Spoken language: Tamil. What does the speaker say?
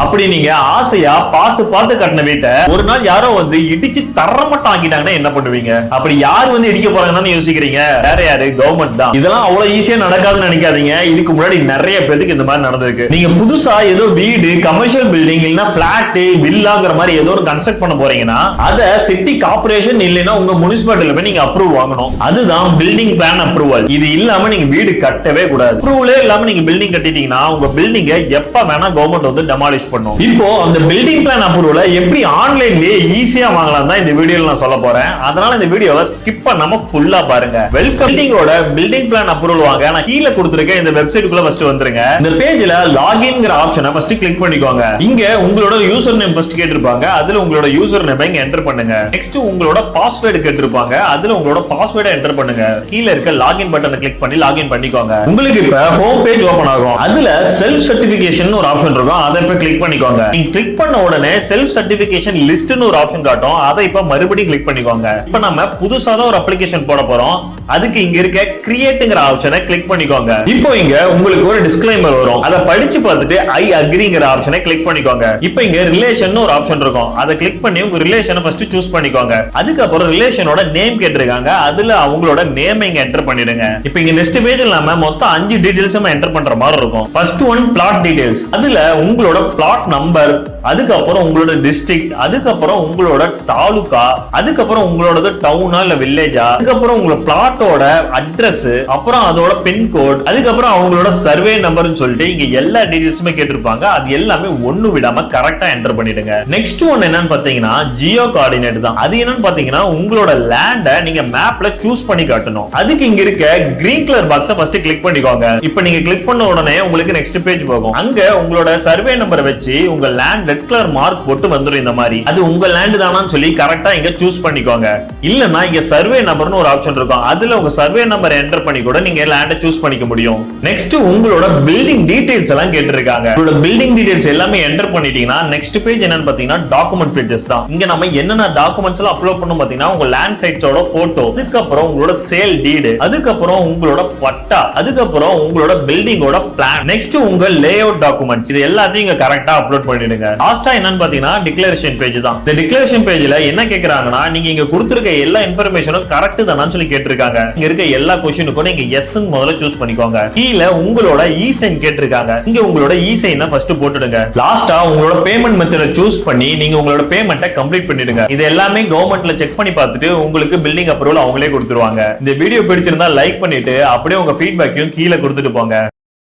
அப்படி நீங்க ஆசையா பார்த்து பார்த்து கட்டின வீட்டை ஒரு நாள் யாரோ வந்து இடிச்சு தரமட்டம் ஆக்கிட்டாங்கன்னா என்ன பண்ணுவீங்க? அப்படி யார் வந்து இடிக்க போறாங்கன்னு யோசிக்கிறீங்க? வேற யாரு? கவர்மெண்ட் தான். இதெல்லாம் அவ்வளவு ஈஸியா நடக்காதுன்னு நினைக்காதீங்க. இதுக்கு முன்னாடி நிறைய பேருக்கு இந்த மாதிரி நடந்திருக்கு. நீங்க புதுசா ஏதோ வீடு கமர்ஷியல் பில்டிங் இல்லைன்னா பிளாட் வில்லாங்கிற மாதிரி ஏதோ ஒரு கன்ஸ்ட்ரக்ட் பண்ண போறீங்கன்னா அதை சிட்டி கார்பரேஷன் இல்லைன்னா உங்க முனிசிபாலிட்டியில போய் நீங்க அப்ரூவ் வாங்கணும். அதுதான் பில்டிங் பிளான் அப்ரூவல் இது இல்லாம நீங்க வீடு கட்டவே கூடாது. அப்ரூவலே இல்லாம நீங்க பில்டிங் கட்டிட்டீங்கன்னா உங்க பில்டிங்க எப்ப வேணா கவர்மெண்ட் வந்து டெமாலிஷ் பண்ணும். இப்போ அந்த பில்டிங் பிளான் அப்ரூவல எப்படி ஆன்லைன்லயே ஈஸியா வாங்கலாம் தான் இந்த வீடியோல நான் சொல்ல போறேன். அதனால இந்த வீடியோவை ஸ்கிப் பண்ணாம ஃபுல்லா பாருங்க. வெல்கம் பில்டிங்கோட பில்டிங் பிளான் அப்ரூவல் வாங்க. நான் கீழே கொடுத்துருக்க இந்த வெப்சைட்டுக்குள்ள ஃபர்ஸ்ட் வந்துருங்க. இந்த பேஜ்ல லாகின்ங்கிற ஆப்ஷனை ஃபர்ஸ்ட் கிளிக் பண்ணிக்கோங்க. இங்க உங்களோட யூசர் நேம் ஃபர்ஸ்ட் கேட்டிருப்பாங்க. அதுல உங்களோட யூசர் நேம் இங்க என்டர் பண்ணுங்க. நெக்ஸ்ட் உங்களோட பாஸ்வேர்டு கேட்டிருப்பாங்க. அதுல உங்களோட பாஸ்வேர்டை என்டர் பண்ணுங்க. கீழ இருக்க லாகின் பட்டனை கிளிக் பண்ணி லாகின் பண்ணிக்கோங்க. உங்களுக்கு இப்ப ஹோம் பேஜ் ஓபன் ஆகும். அதுல செல்ஃப் சர்டிபிகேஷன் ஒரு ஆப்ஷன் இருக்கும். அதை இப்ப கிளிக் பண்ணிக்கோங்க. நீங்க கிளிக் பண்ண உடனே செல்ஃப் சர்டிபிகேஷன் லிஸ்ட்னு ஒரு ஆப்ஷன் காட்டும். அதை இப்ப மறுபடியும் கிளிக் பண்ணிக்கோங்க. இப்ப நம்ம புதுசா தான் ஒரு அப்ளிகேஷன் போட போறோம். அதுக்கு இங்க இருக்க கிரியேட்ங்கிற ஆப்ஷனை கிளிக் பண்ணிக்கோங்க. இப்போ இங்க உங்களுக்கு ஒரு டிஸ்க்ளைமர் வரும். அதை படிச்சு பார்த்துட்டு ஐ அக்ரிங்கிற ஆப்ஷனை கிளிக் பண்ணிக்கோங்க. இப்போ இங்க ரிலேஷன் ஒரு ஆப்ஷன் இருக்கும். அதை கிளிக் பண்ணி உங்க ரிலேஷனை ஃபர்ஸ்ட் சூஸ் பண்ணிக்கோங்க. அதுக்கப்புறம் ரிலேஷனோட நேம் கேட்டிருக்காங்க. அதுல அவங்களோட நேம் இங்க என்டர் பண்ணிடுங்க. இப்போ இங்க நெக்ஸ்ட் பேஜ் இல்லாம மொத்தம் அஞ்சு டீடைல்ஸ் என்டர் பண்ற மாதிரி இருக்கும். ஃபர்ஸ்ட் ஒன் பிளாட் டீடைல்ஸ் அதுல உங்களோட பிளாட் நம்பர் அதுக்கப்புறம் உங்களோட டிஸ்ட்ரிக்ட் அதுக்கப்புறம் உங்களோட தாலுகா அதுக்கப்புறம் உங்களோட டவுனா இல்ல வில்லேஜா அதுக்கப்புறம் உங்களோட பிளாட்டோட அட்ரஸ் அப்புறம் அதோட பின்கோட் அதுக்கப்புறம் அவங்களோட சர்வே நம்பர்னு சொல்லிட்டு இங்க எல்லா டீடைல்ஸுமே கேட்டிருப்பாங்க. அது எல்லாமே ஒண்ணு விடாம கரெக்டா என்டர் பண்ணிடுங்க. நெக்ஸ்ட் ஒன் என்னன்னு பாத்தீங்கன்னா ஜியோ கோஆர்டினேட் தான். அது என்னன்னு பாத்தீங்கன்னா உங்களோட லேண்ட நீங்க மேப்ல சூஸ் பண்ணி காட்டணும். அதுக்கு இங்க இருக்க கிரீன் கலர் பாக்ஸ ஃபர்ஸ்ட் கிளிக் பண்ணிக்கோங்க. இப்போ நீங்க கிளிக் பண்ண உடனே உங்களுக்கு நெக்ஸ்ட் பேஜ் போகும். அங்க உங்களோட சர்வே நம்பரை வச்சு உங்க லேண்ட் ரெட் கலர் மார்க் போட்டு வந்துரும் இந்த மாதிரி. அது உங்க லேண்ட் தானான்னு சொல்லி கரெக்டா இங்க சூஸ் பண்ணிக்கோங்க. இல்லனா இங்க சர்வே நம்பர்னு ஒரு ஆப்ஷன் இருக்கும். அதுல உங்க சர்வே நம்பர் என்டர் பண்ணி கூட நீங்க லேண்ட சூஸ் பண்ணிக்க முடியும். நெக்ஸ்ட் உங்களோட பில்டிங் டீடைல்ஸ் எல்லாம் கேட்டிருக்காங்க. உங்களோட பில்டிங் டீடைல்ஸ் எல்லாமே என்டர் பண்ணிட்டீங்கன்னா நெக்ஸ்ட் பேஜ் என்னன்னு பாத்தீங்கன்னா டாக்குமெண்ட் பேஜஸ் தான். இங்க நம்ம என்னென்ன டாக்குமெண்ட்ஸ் எல்லாம் அப்லோட் பண்ணோம் பாத்தீங்கன்னா உங்க லேண்ட் சைட்ஸோட போட்டோ அதுக்கப்புறம் உங்களோட சேல் டீடு அதுக்கப்புறம் உங்களோட பட்டா அதுக்கப்புறம் உங்களோட பில்டிங்கோட பிளான் நெக்ஸ்ட் உங்க லே அவுட் டாக்குமெண்ட்ஸ் இது எல்லாத்தையும் இங்க கரெக்ட் அப்லோட் பண்ணிடுங்க. லாஸ்டா என்னன்னு பாத்தீங்கன்னா டிக்ளரேஷன் பேஜ் தான். இந்த டிக்ளரேஷன் பேஜ்ல என்ன கேக்குறாங்கன்னா நீங்க இங்க கொடுத்துருக்க எல்லா இன்ஃபர்மேஷனும் கரெக்ட் தானான்னு சொல்லி கேட்டிருக்காங்க. இங்க இருக்க எல்லா கொஸ்டினுக்கும் நீங்க எஸ் முதல்ல சூஸ் பண்ணிக்கோங்க. கீழே உங்களோட இ சைன் கேட்டிருக்காங்க. இங்க உங்களோட இ சைனை ஃபர்ஸ்ட் போட்டுடுங்க. லாஸ்டா உங்களோட பேமெண்ட் மெத்தட சூஸ் பண்ணி நீங்க உங்களோட பேமெண்ட்டை கம்ப்ளீட் பண்ணிடுங்க. இது எல்லாமே கவர்மெண்ட்ல செக் பண்ணி பார்த்துட்டு உங்களுக்கு பில்டிங் அப்ரூவல் அவங்களே கொடுத்துருவாங்க. இந்த வீடியோ பிடிச்சிருந்தா லைக் பண்ணிட்டு அப்படியே உங்க ஃபீட்பேக்கையும் கீழே கொடுத்துட்டு போங்க.